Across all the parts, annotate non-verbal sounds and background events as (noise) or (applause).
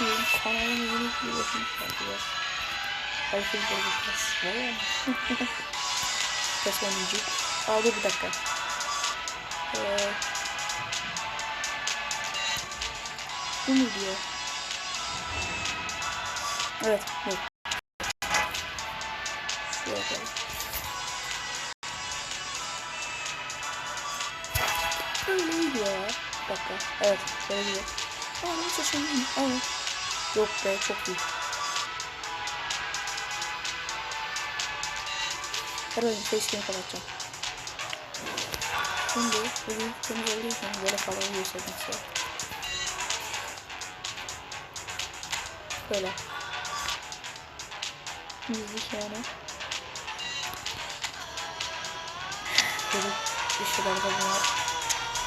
Benim kanalım yeni bir bakın biraz. Herkes de biraz. Var ya. Kes oynayacak. Aa dur bir dakika. Ee, bu mu diyor? Evet, bu. Şuraya koyalım. Öyleydi ya. Bir dakika. Evet, şöyle gidiyor. Şey değil mi? Aa. Yok be, çok iyi. Herhalde facecam'i kapatacağım. Şimdi temiz olduğu için böyle falan gösterdim size. Böyle. Müzik yani. Böyle ışıklarda bunlar.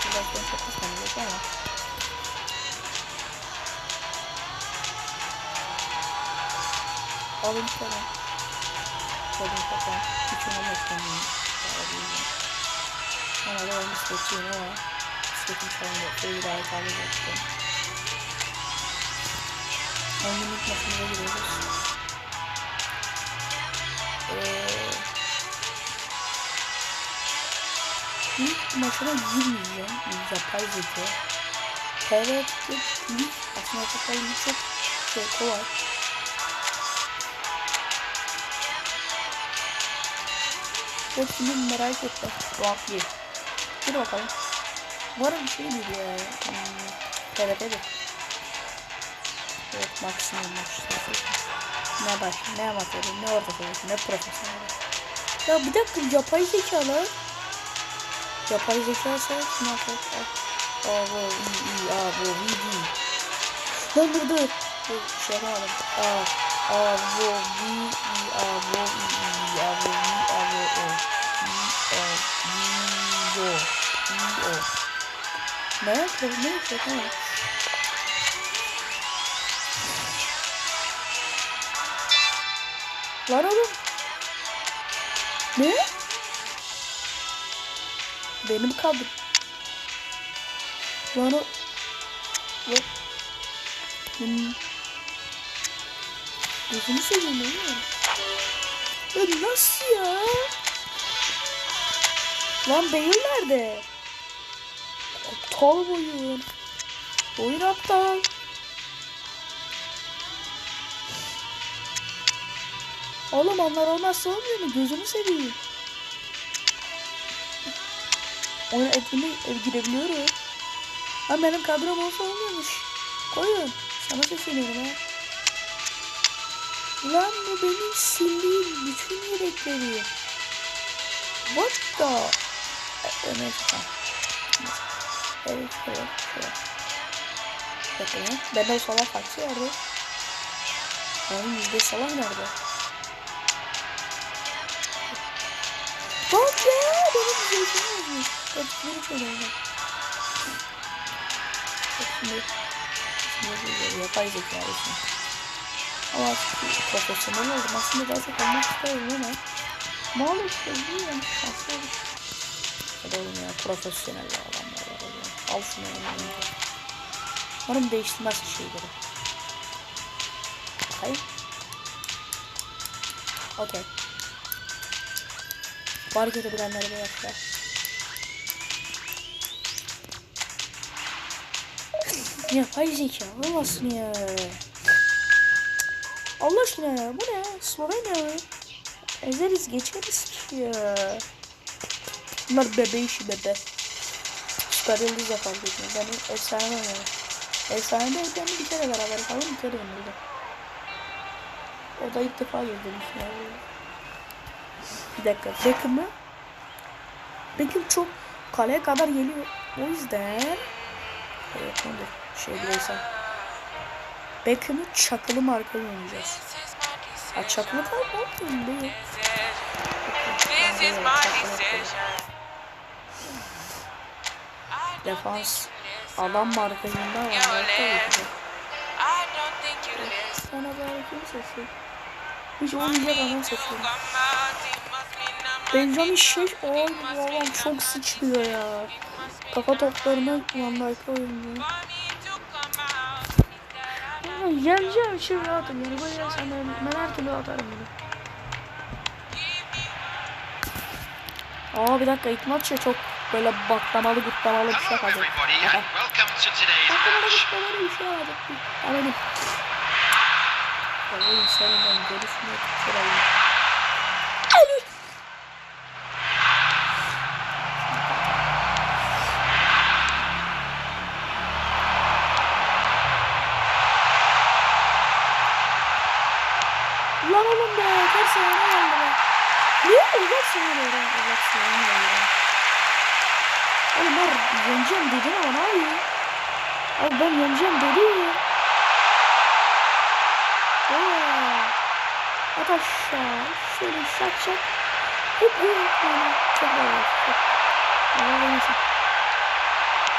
Biraz sonra çok kıskanılacak ama. Alın falan. Alın falan. Hiç önemli istemiyorum. Ama da ben bisikletçiyim ama bisikletim çalınca şöyle daha fazla yaptım. 10 günlük maçımıza giriyoruz. Ee, ilk maçına girmeyeceğim. Yapay zeka. İlk aslında yapay çok şey kolay. Şimdi merak ettim. Rock 1. Hadi bakalım. Umarım bir şey değil ya. Hmm, evet evet. Maksimum maç. Ne baş, ne amatörü, ne orta seviyesi, ne profesyonel. Ya bir dakika yapay zekalar. Yapay zeka ne yapacak? Aa bu iyi iyi aa bu iyi değil. Lan dur dur. Dur şey yapamadım. Aa aa bu iyi iyi aa bu iyi iyi aa bu aa bu o. İyi aa iyi o. İyi o. Ne? Ne yapacak? Ne? Lan oğlum. Ne? Benim kaldım. Lan o... Lan. Hmm. Gözünü seveyim mi? Ya nasıl ya? Lan beyin nerede? Aptal boyun. Oyun aptal. Oğlum onlar olmazsa olmuyor mu? Gözünü seveyim. Oyuna etkinliğe girebiliyorum. Ha benim kadrom olsa olmuyormuş. Koyun. Sana sesleniyorum ha. Lan bu benim sildiğim bütün yedekleri. What the? Evet tamam. Evet şöyle şöyle. Bakın ben o salak kaçtı yerde. Benim yüzde salak nerede? Bak ya benim zevkimi olmuş. Etkileri şöyle oldu. Bak şimdi. Şimdi yapay zeka olsun. Ama profesyonel oldum. Aslında daha çok olmak isterim ama. Maalesef değil yani. Şanslı olur. Oğlum ya profesyonel adamlar var oğlum. Al şunu yani. Umarım değiştirmez şeyleri. Hayır. Okey. Var görebilenlere de yaptılar. Yapay zeka olmasın ya. Allah aşkına ya bu ne? Slovenya? Ezeriz geçeriz ki ya. Bunlar bebe işi bebe. Süper Yıldız da fark etmiyor. Ben efsane oynuyorum. Efsane de ben bir kere beraber falan bir kere yenildim. O da ilk defa girdim. Yani. Bir dakika. Beckham'ı Beckham çok kaleye kadar geliyor. O yüzden Evet nedir? Şey biliyorsan. Beckham'ı çakılı markalı oynayacağız. Ha çakılı olmuyor değil. This is my decision. Defans adam markasında var. Sana bari kim seçiyor? Hiç olmayacak adam seçiyor. Benjamin Şeş adam çok sıçrıyor ya. Kafa toplarına Van oynuyor. Yeneceğim için rahatım yani böyle sen ben, ben her türlü atarım bunu. Aa bir dakika ilk maç ya çok böyle baklamalı gutlamalı bir şey kalacak. Baklamalı gutlamalı bir şey olacak. Anladım. Vallahi insanın ben görüşmüyor. Şurayı. Ali. Lan oğlum be, kaç sene geldi be. Niye uzak sene geldi? Uzak sene geldi. Oğlum ben yeneceğim dedim ama ne yapayım? Abi ben yeneceğim dedim. Oo. At aşağı. Şöyle şak şak. Hep hep böyle. Çok böyle. Çok. Ama neyse.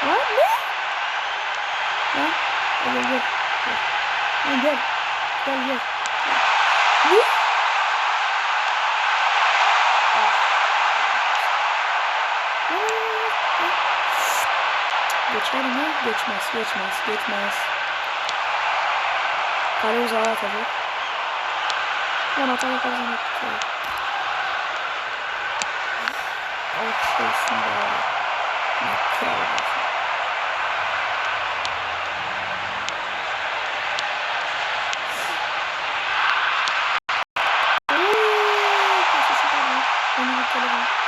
Lan ne? Lan. Gel gel. Gel. Lan gel. Gel gel. Ne? Geçer mi? Geçmez, geçmez, geçmez. Kale uzağa atacak. Lan atar atarsan atacak. Alkışlıyorsun be. Kral olsun. Onu bir var.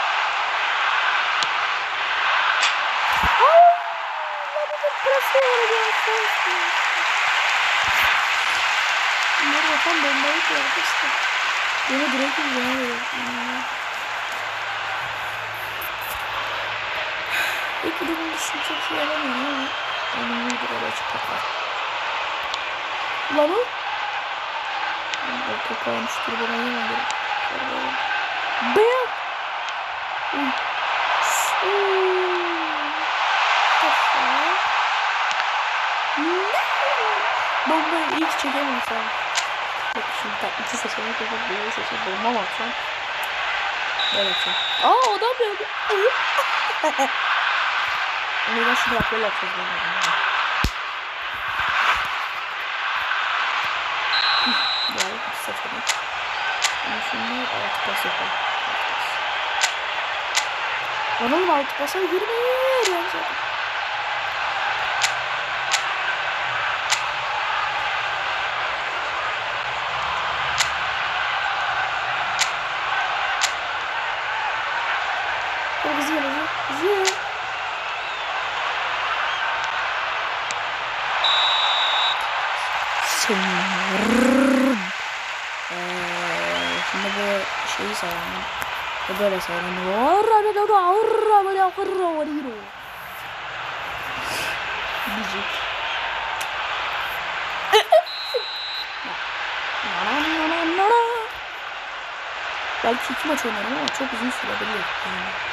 Aa, var ya. Bunları yapan bombayı gördü işte. Beni direkt yüzüne veriyor. İlk dışında çok şey alamıyorum ama onun bir açık kapar. Lan o? O topu almıştır bana gerek. Beyaz. Uy. Bombayı ilk çekemezsem. Bak şimdi tatlıcı seçenek yapıp mı atsam? Böyle yapacağım. Aa o da böyle. Yüzden şimdi bak böyle. Böyle yapacağız. Gel bir seçenek. Ama şimdi altı pas yapalım. Lan oğlum altı pasa girmiyor. zaten. Çok Senin. Eee, şimdi bu şeyi sayalım. Bu böyle sayalım. Orra da da orra böyle orra orra Müzik. Belki iki maç oynarım ama çok uzun sürebilir. Yani.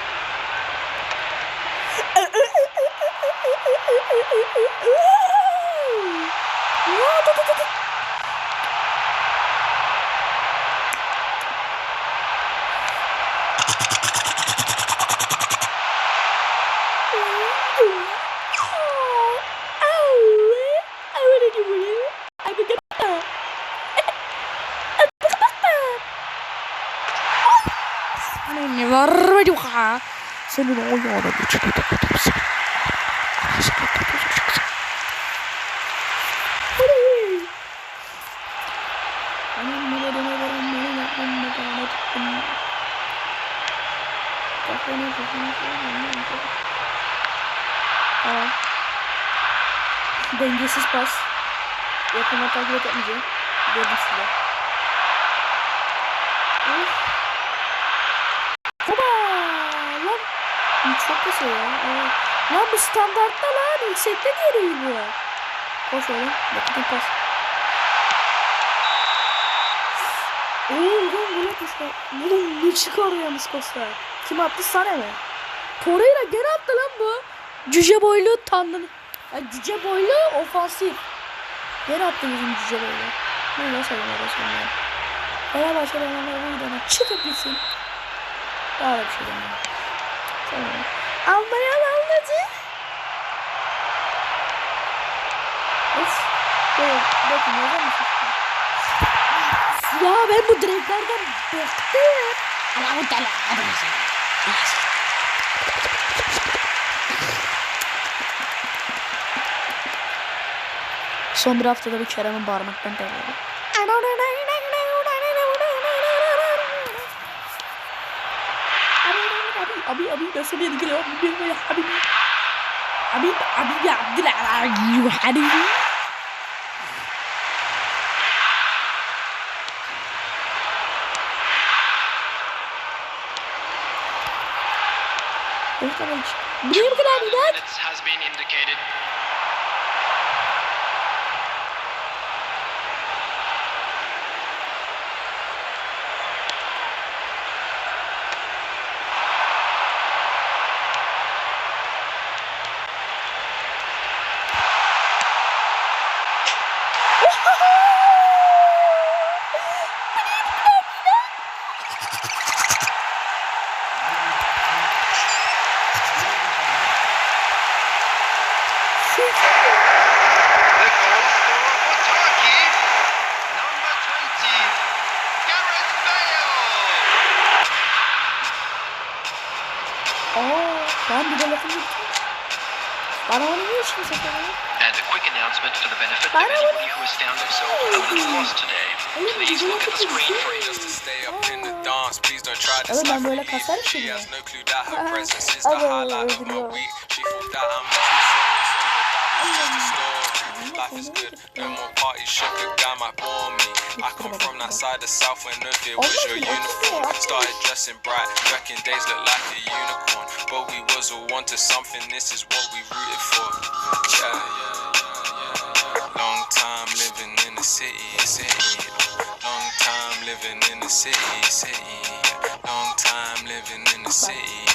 Ne var mı yuka? Senin o yolda bir çıkıp kapatırsan. Anasını kapatacaksın. Anam ne var ne var ne var ne var ne var Kafana kafana kafana Tamam. Dengesiz pas. Yakına takip etmeyeceğim. Gördüm size. Hopa! Lan çok kısa ya. Evet. Lan bu standartta lan. Yüksekte değil bu? Koş oğlum. Bakın pas. Oğlum lan bu yapmışlar. Oğlum ne çıkarıyor Muskosta? Kim attı sana mı? Torreira gene attı lan bu. Cüce boylu tandın. Ya cüce boylu ofansif. Gene attı bizim cüce boylu. Ne nasıl oynuyor sonra? Oynanlar bu videodan çıkıp gitsin. Daha da bir şey demiyorum. Tamam. Anlayan anladı. Of. Evet, bakın yazar mısın? Ya ben bu direklerden bıktım. Bu deli Son bir haftada bir Kerem'in bağırmaktan delirdi. Abi abi nasıl bir geliyor? Abi abi abi abi abi abi Where can I has been indicated. Dance, please don't try ben slap böyle me. She has no clue that her Aha. presence is the highlight of my week. She thought that I'm mostly serious, so that was just a story. Life is good, no more parties, sugar guy might bore me. I come from that side of South where no fear was your uniform. Started dressing bright, wrecking days look like a unicorn. But we was all one to something, this is what we rooted for. Yeah, yeah, yeah, yeah. Long time living in the city, city. Living in the city, city. Long time living in the city.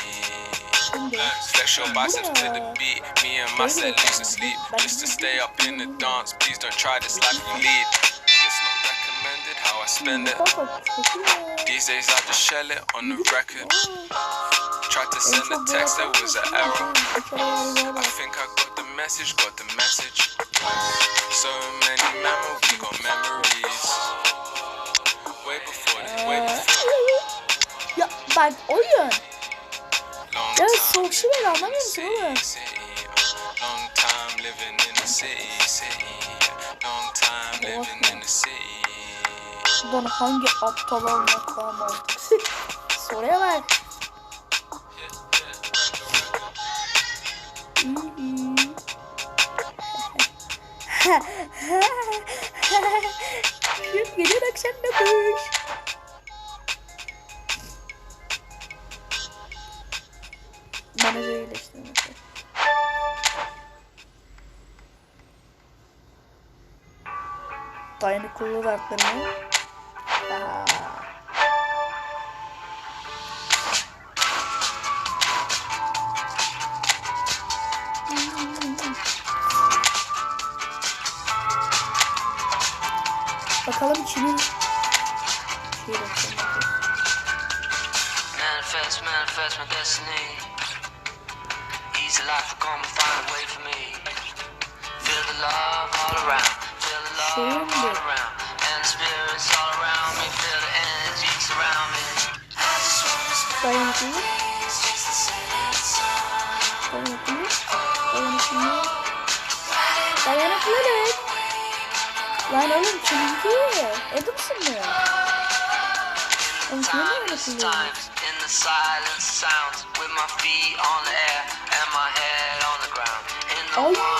Flex your biceps to the beat. Me and my set losing sleep. Just to stay up in the dance. Please don't try this life we lead. It's not recommended how I spend it. These days I just shell it on the record. Tried to send a text, there was an error. I think I got the message, got the message. So many memories, got memories. City, city. Long time living in the city. Buradan hangi aptal olmak mantıklı? (laughs) Soruya bak. (laughs) Geliyor akşam da kuş. Dayanıklılık arttırma. Aa. Bakalım kimin şey. Manifest, manifest my destiny. Easy life will come find a way for me. Feel the love all around surrender. Dayan aqui. Dayan aqui. Dayan aqui. Dayan aqui demek. Lan oğlum çizgi. Edipsin mi? Oğlum kime In the silence sounds with my feet on the air and my head on the ground. In the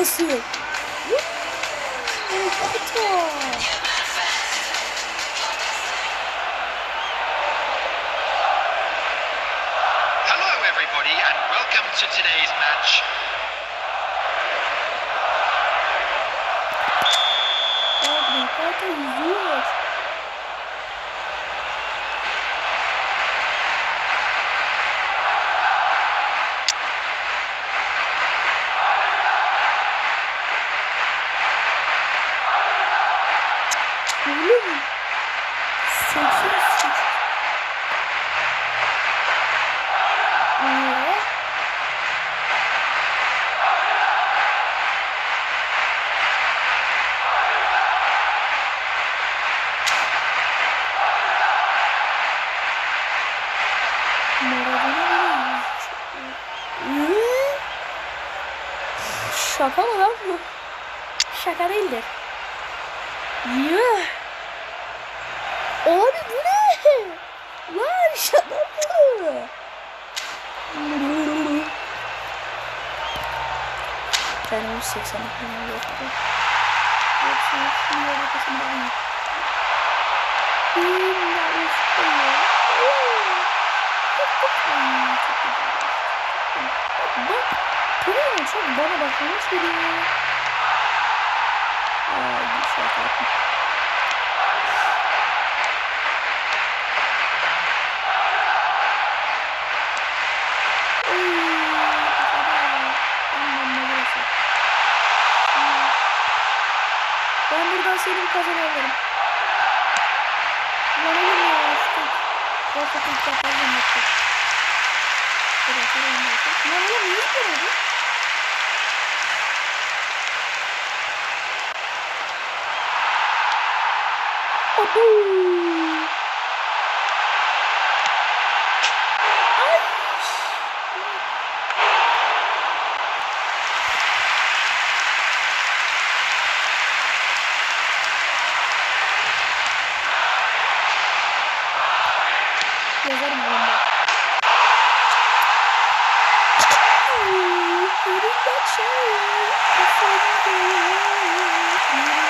bless you. Hello, everybody, and welcome to today's match. Oh, my God, Şaka değildir. Yuh. Abi bu ne? Lan şaka bu. Canım 80 falan yok. Yoksa şimdi arkasında aynı. Bunlar işte ya. Ay, çok. Bak? Bana bakmış geliyor. Ay, bir şey yaptım. Ben buradan seni kazanırım. Lan oğlum ya işte. Orta tek yapalım yaptık. Şuraya şuraya yaptık. Lan oğlum niye böyle? Yazarım oyunda. Don't lose